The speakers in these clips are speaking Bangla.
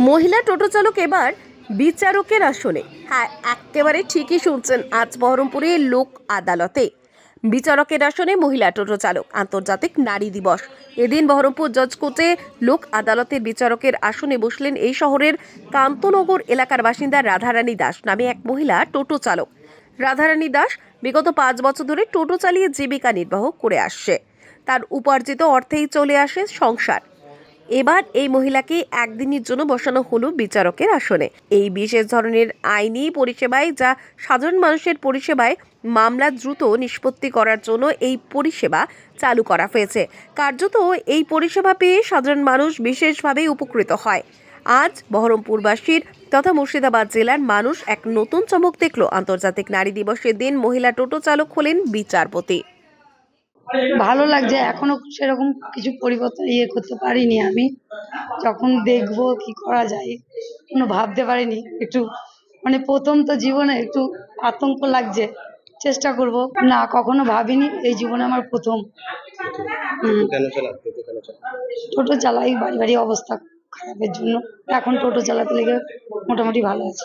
মহিলা টোটো চালক এবার বিচারকের আসনে। হ্যাঁ একেবারে ঠিকই শুনছেন আজ বহরমপুরে লোক আদালতে। বিচারকের আসনে মহিলা টোটো চালক, আন্তর্জাতিক নারী দিবস। এদিন বহরমপুর জজ কোর্টে লোক আদালতের বিচারকের আসনে বসলেন এই শহরের কান্তনগর এলাকার বাসিন্দা রাধারানী দাস নামে এক মহিলা টোটো চালক। রাধারানী দাস বিগত পাঁচ বছর ধরে টোটো চালিয়ে জীবিকা নির্বাহ করে আসছে। তার উপার্জিত অর্থেই চলে আসে সংসার। এবার এই মহিলাকে একদিনের জন্য বসানো হলো বিচারকের আসনে। এই বিশেষ ধরনের আইনি পরিষেবায় যা সাধারণ মানুষের পরিষেবায় মামলা দ্রুত নিষ্পত্তি করার জন্য এই পরিষেবা চালু করা হয়েছে। কার্যত এই পরিষেবা পেয়ে সাধারণ মানুষ বিশেষভাবে উপকৃত হয়। আজ বহরমপুরবাসীর তথা মুর্শিদাবাদ জেলার মানুষ এক নতুন চমক দেখল। আন্তর্জাতিক নারী দিবসের দিন মহিলা টোটো চালক হলেন বিচারপতি। ভালো লাগছে এখনও সেরকম কিছু পরিবর্তন ইয়ে করতে পারিনি আমি। যখন দেখব কি করা যায় কোনো ভাবতে পারিনি। একটু মানে প্রথম তো জীবনে একটু আতঙ্ক লাগছে চেষ্টা করব। না কখনো ভাবিনি এই জীবনে আমার প্রথম। টোটো চালাই বাড়ি বাড়ি অবস্থা খারাপের জন্য। এখন টোটো চালাতে লেগে মোটামুটি ভালো আছে।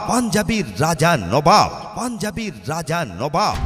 পাঞ্জাবির রাজা নবাব পাঞ্জাবির রাজা নবাব।